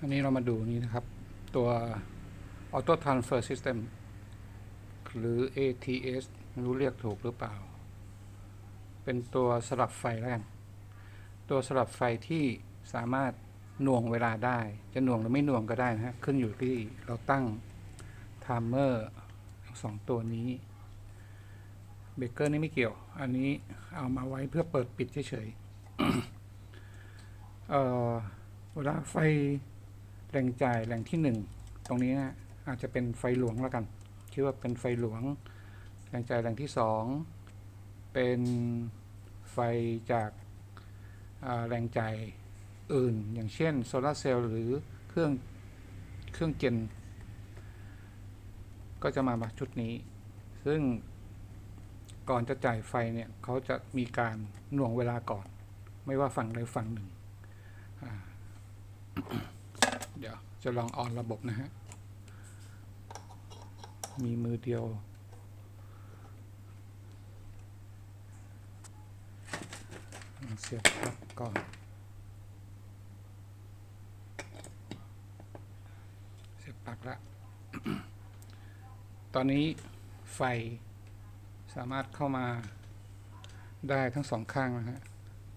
อันนี้เรามาดูนี้นะครับ ตัว Auto Transfer System หรือ ATS ไม่รู้เรียกถูกหรือเปล่า เป็นตัวสลับไฟแล้วกัน ตัวสลับไฟที่สามารถหน่วงเวลาได้ จะหน่วงหรือไม่หน่วงก็ได้นะฮะ ขึ้นอยู่ที่เราตั้งไทม์เมอร์สองตัวนี้เบเกอร์นี่ไม่เกี่ยว อันนี้เอามาไว้เพื่อเปิดปิดเฉยๆเอ่อเวลาไฟ แรงจ่ายแรงที่หนึ่งตรงนี้นะอาจจะเป็นไฟหลวงแล้วกัน คิดว่าเป็นไฟหลวง แรงจ่ายแรงที่สองเป็นไฟจากอ่าแรงจ่ายอื่น อย่างเช่นโซลาเซลล์หรือเครื่องเครื่องเจนก็จะมามาชุดนี้ ซึ่งก่อนจะจ่ายไฟเนี่ยเขาจะมีการหน่วงเวลาก่อน ไม่ว่าฝั่งใดฝั่งหนึ่ง เดี๋ยวจะลองออนระบบนะฮะ มีมือเดียว เสียบปลั๊กก่อน เสียบปลั๊กละ ตอนนี้ไฟสามารถเข้ามาได้ทั้งสองข้างนะฮะ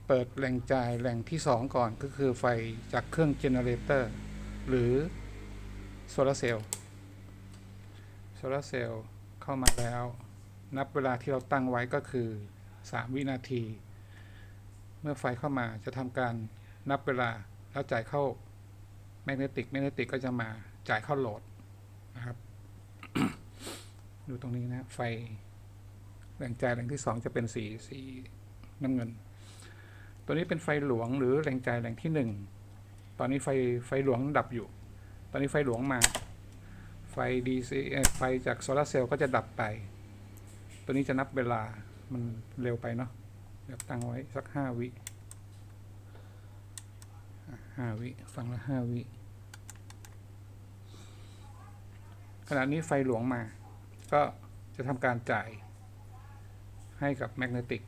เปิดแหล่งจ่ายแหล่งที่สองก่อนก็คือไฟจากเครื่องเจเนเรเตอร์ หรือโซลาร์เซลล์โซลาร์เซลล์เข้ามาแล้ว นับเวลาที่เราตั้งไว้ก็คือ 3 วินาที เมื่อไฟเข้ามาจะทำการนับเวลาแล้วจ่ายเข้าแมกเนติกแมกเนติกก็จะมาจ่ายเข้าโหลดนะครับดูตรงนี้นะไฟแหล่งจ่ายแหล่งที่ 2 จะเป็นสีสีน้ำเงิน ตัวนี้เป็นไฟหลวงหรือแหล่งจ่ายแหล่งที่ 1 ตอนนี้ไฟไฟหลวงดับอยู่ ตอนนี้ไฟหลวงมา ไฟ DC เอ่อไฟจากโซลาเซลล์ก็จะดับไป ตัวนี้จะนับเวลา มันเร็วไปเนาะเดี๋ยวตั้งไว้สักห้าวิห้าวิฟังละห้าวิ ขณะนี้ไฟหลวงมา ก็จะทำการจ่าย ให้กับแมกเนติก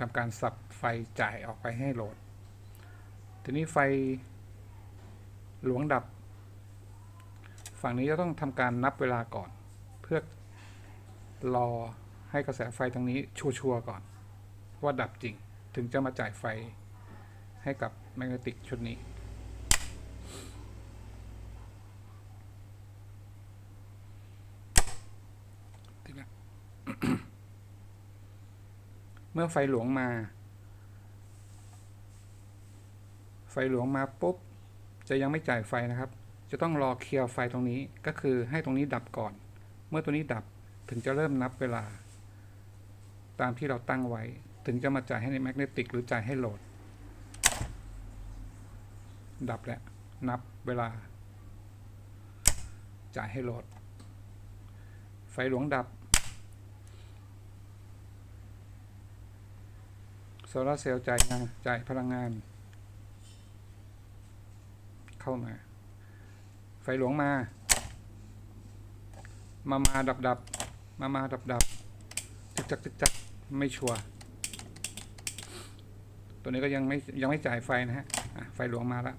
ทำการสับไฟจ่ายออกไปให้โหลด ทีนี้ไฟ หลวงดับ ฝั่งนี้จะต้องทำการนับเวลาก่อน เพื่อรอให้กระแสไฟทางนี้ชัวร์ก่อน ว่าดับจริงถึงจะมาจ่ายไฟให้กับแมกเนติกชุดนี้เมื่อไฟหลวงมา ไฟหลวงมาปุ๊บ จะยังไม่จ่ายไฟนะครับ จะต้องรอเคลียร์ไฟตรงนี้ก็คือให้ตรงนี้ดับก่อน เมื่อตัวนี้ดับถึงจะเริ่มนับเวลา ตามที่เราตั้งไว้ ถึงจะมาจ่ายให้ในแมกเนติกหรือจ่ายให้โหลด ดับแล้วนับเวลา จ่ายให้โหลด ไฟหลวงดับโซลาเซลล์จ่ายงานจ่ายพลังงาน เข้ามา ไฟหลวงมา มามาดับดับมามาดับดับจึกจักจึกจักไม่ชัวร์ตัวนี้ก็ยังไม่ยังไม่จ่ายไฟนะฮะอะไฟหลวงมาแล้ว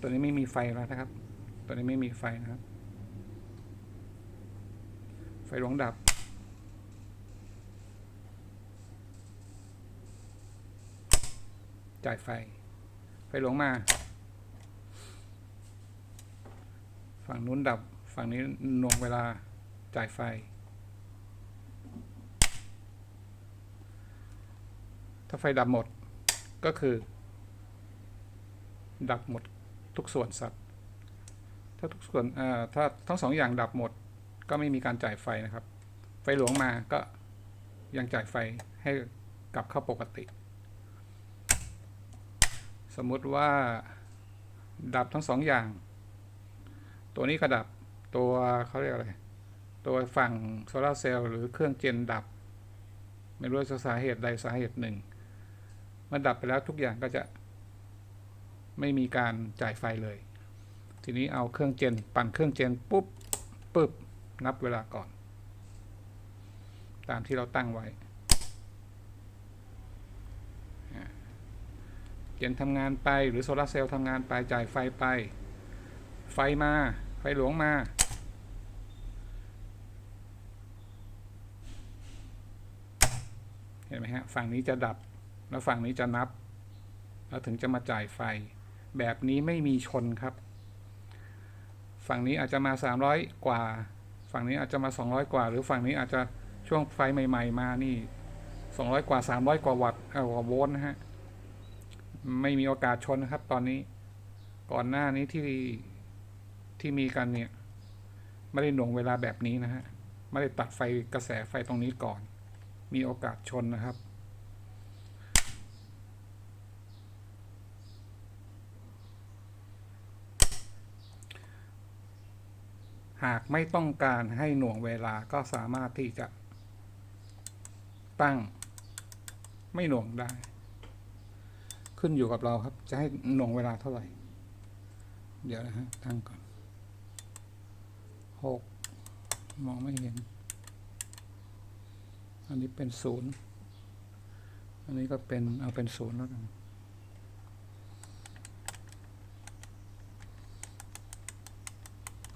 ตัวนี้ไม่มีไฟแล้วนะครับ ตัวนี้ไม่มีไฟนะครับ ไฟหลวงดับ จ่ายไฟ ไฟหลวงมา ฝั่งนู้นดับ ฝั่งนี้หน่วงเวลาจ่ายไฟ ถ้าไฟดับหมดก็คือ ดับหมดทุกส่วนสัตว์ ถ้าทุกส่วนอ่อถ้าทั้งสองอย่างดับหมดก็ไม่มีการจ่ายไฟนะครับ ไฟหลวงมาก็ยังจ่ายไฟให้กลับเข้าปกติ สมมุติว่าดับทั้งสองอย่าง ตัวนี้ก็ดับตัวเขาเรียกอะไร ตัวฝั่งโซลาเซลล์หรือเครื่องเจนดับ ไม่รู้สาเหตุใดสาเหตุหนึ่งมันดับไปแล้วทุกอย่างก็จะไม่มีการจ่ายไฟเลย ทีนี้เอาเครื่องเจนปั่นเครื่องเจนปุ๊บปึ๊บนับเวลาก่อน ตามที่เราตั้งไว้ เย็นทำงานไปหรือโซลาร์เซลล์ทำงานไปจ่ายไฟไป ไฟมาไฟหลวงมาเห็นไหมฮะฝั่งนี้จะดับแล้วฝั่งนี้จะนับ แล้วถึงจะมาจ่ายไฟ แบบนี้ไม่มีชนครับ ฝั่งนี้อาจจะมา 300 กว่า ฝั่งนี้อาจจะมา 200 กว่า หรือฝั่งนี้อาจจะช่วงไฟใหม่ ๆ มานี่ 200 กว่า 300 กว่าวัตต์เออกว่าโวลต์นะฮะ ไม่มีโอกาสชนนะครับ ตอนนี้ก่อนหน้านี้ที่ที่มีกันเนี่ย ไม่ได้หน่วงเวลาแบบนี้นะฮะไม่ได้ตัดไฟกระแสไฟตรงนี้ก่อน มีโอกาสชนนะครับ หากไม่ต้องการให้หน่วงเวลาก็สามารถที่จะตั้งไม่หน่วงได้ ขึ้นอยู่กับเราครับ จะให้หน่วงเวลาเท่าไหร่ เดี๋ยวนะฮะ ตั้งก่อนหกมองไม่เห็น อันนี้เป็นศูนย์อันนี้ก็เป็นเอาเป็นศูนย์แล้วกัน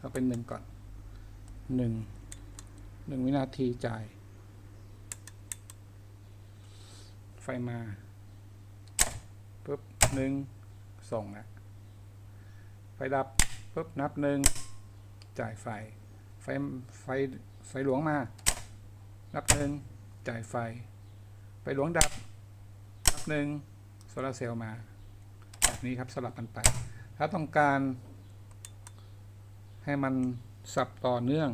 ก็เป็นหนึ่งก่อนหนึ่งหนึ่งวินาทีจ่าย ไฟมา หนึ่งส่งนะไฟดับปุ๊บนับหนึ่งจ่ายไฟ ไฟไฟไฟหลวงมา นับหนึ่งจ่ายไฟ ไฟหลวงดับ นับหนึ่งโซลาร์เซลล์มา แบบนี้ครับสลับกันไป ถ้าต้องการ ให้มันสับต่อเนื่อง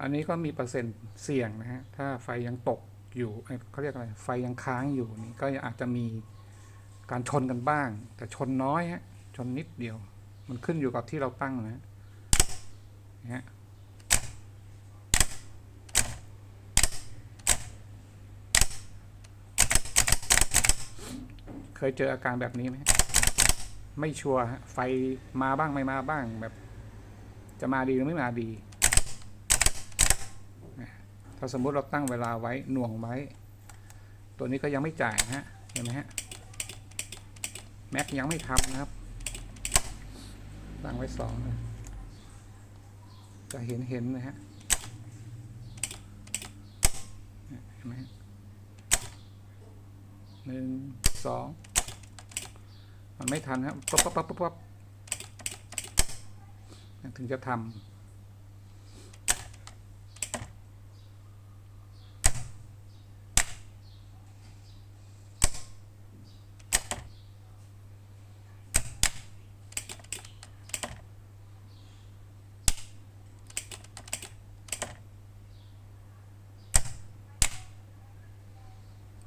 อันนี้ก็มีเปอร์เซ็นต์เสี่ยงนะฮะ ถ้าไฟยังตก อยู่เขาเรียกอะไรไฟยังค้างอยู่นี่ก็อาจจะมีการชนกันบ้าง แต่ชนน้อยฮะชนนิดเดียว มันขึ้นอยู่กับที่เราตั้งนะฮะเคยเจออาการแบบนี้ไหมไม่ชัวร์ฮะไฟมาบ้างไม่มาบ้างแบบ จะมาดีหรือไม่มาดี ถ้าสมมุติเราตั้งเวลาไว้หน่วงไว้ ตัวนี้ก็ยังไม่จ่ายฮะเห็นไหมฮะแม็กยังไม่ทำนะครับ ตั้งไว้สองนะจะเห็นเห็นนะฮะเห็นไหมหนึ่งสองมันไม่ทันครับปั๊บปั๊บปั๊บปั๊บปั๊บถึงจะทำ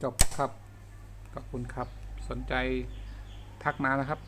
จบ ครับ ขอบคุณครับ สนใจทักมานะครับ